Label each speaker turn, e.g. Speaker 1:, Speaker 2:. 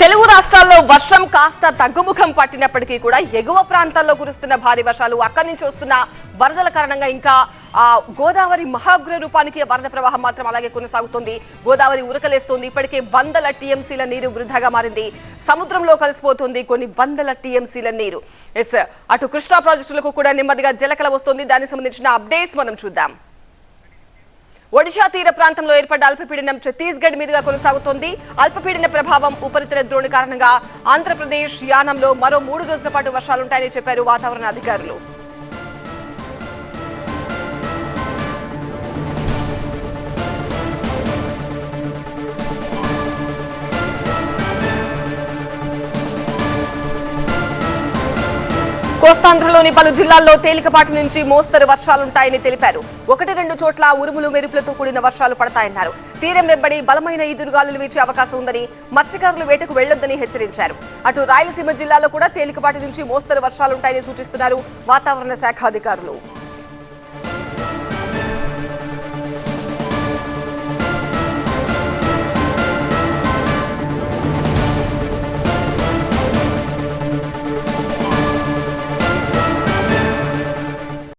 Speaker 1: తెలుగు రాష్ట్రాల్లో వర్షం కాస్త తగ్గుముఖం పట్టినప్పటికీ కూడా ఎగువ ప్రాంతాల్లో కురుస్తున్న భారీ వర్షాలు అక్కడి నుంచి వస్తున్న వరదల కారణంగా ఇంకా ఆ గోదావరి మహాగ్ర రూపానికి వరద ప్రవాహం మాత్రం అలాగే కొనసాగుతుంది. గోదావరి ఉరకలేస్తోంది. ఇప్పటికే వందల టీఎంసీల నీరు వృధాగా మారింది. సముద్రంలో కలిసిపోతుంది కొన్ని వందల టీఎంసీల నీరు. ఎస్ అటు కృష్ణా ప్రాజెక్టులకు కూడా నెమ్మదిగా జలకళ వస్తుంది. దానికి సంబంధించిన అప్డేట్స్ మనం చూద్దాం. ఒడిశా తీర ప్రాంతంలో ఏర్పడ్డ అల్పపీడనం ఛత్తీస్గఢ్ మీదుగా కొనసాగుతోంది. అల్పపీడన ప్రభావం ఉపరితల ద్రోణి కారణంగా ఆంధ్రప్రదేశ్ యానంలో మరో మూడు రోజుల పాటు వర్షాలుంటాయని చెప్పారు వాతావరణ అధికారులు. కోస్తాంధ్రలోని పలు జిల్లాల్లో తేలికపాటి నుంచి మోస్తరు వర్షాలుంటాయని తెలిపారు. ఒకటి రెండు చోట్ల ఉరుములు మెరుపులతో కూడిన వర్షాలు పడతాయన్నారు. తీరం వెంబడి బలమైన ఈదురుగాలులు వీచే అవకాశం ఉందని మత్స్యకారులు వేటకు వెళ్ళొద్దని హెచ్చరించారు. అటు రాయలసీమ జిల్లాలో కూడా తేలికపాటి నుంచి మోస్తరు వర్షాలుంటాయని సూచిస్తున్నారు వాతావరణ శాఖ అధికారులు.